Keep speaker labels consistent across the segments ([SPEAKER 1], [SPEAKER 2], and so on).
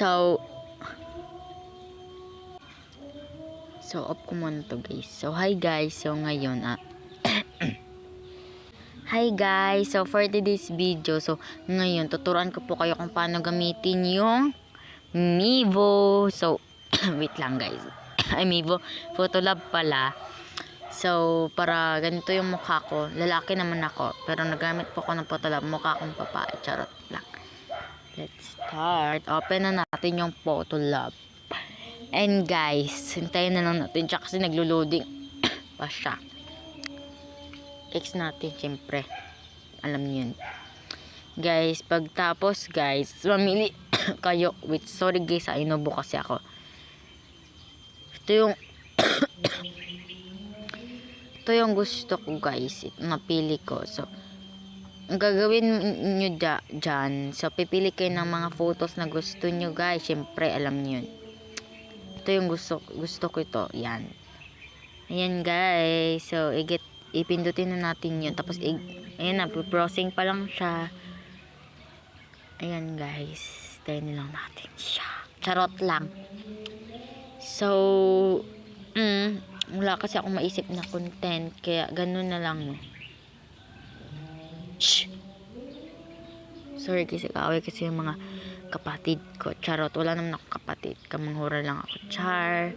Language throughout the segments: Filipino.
[SPEAKER 1] So, so off ko muna to guys. So, hi guys. So, ngayon, ah, Hi guys! So for today's video, so ngayon tuturuan ko po kayo kung paano gamitin yung Mivo. So, wait lang guys. Ay, Mivo. Photolab pala. So, para ganito yung mukha ko. Lalaki naman ako. Pero nagamit po ko ng Photolab. Mukha kong babae. Charot lang. Let's start. Open na natin yung Photolab. And guys, hintayin na lang natin siya kasi naglo-loading pa siya. X natin, syempre. Alam niyo yun. Guys, pagtapos, guys, mamili kayo. Wait, sorry guys, ah, inubo kasi ako. Ito yung ito yung gusto ko guys. Ito napili ko. So, ang gagawin nyo da, dyan. So, pipili kayo ng mga photos na gusto nyo guys. Syempre, alam nyo yun. Ito yung gusto, gusto ko ito. Yan. Ayan guys. So, igit, ipindutin na natin yun. Tapos, i, ayan na, browsing pa lang siya. Ayan guys. Tayo na lang natin siya. Charot lang. So, mm, wala kasi akong maisip na content. Kaya, ganun na lang. No. Shh! Sorry kasi kaaway kasi yung mga kapatid ko. Charot, wala naman ako kapatid. Kamanghura lang ako. Char.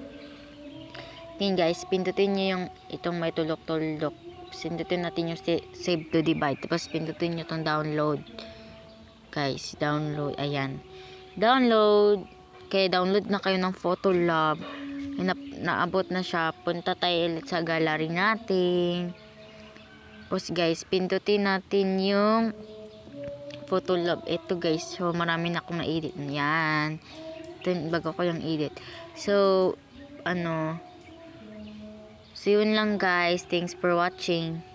[SPEAKER 1] Yun guys, pindutin nyo yung itong may tulok-tulok. Pindutin natin yung sa- save to divide. Tapos pindutin nyo itong download. Guys, download. Ayan. Download. Kaya download na kayo ng Photolab. Na, naabot na siya. Punta tayo ulit sa gallery natin. Tapos guys, pindutin natin yung Photolab. Ito guys, so marami na akong na-edit. Yan. Ito bago ko yung edit. So, ano, So, yun lang guys. Thanks for watching.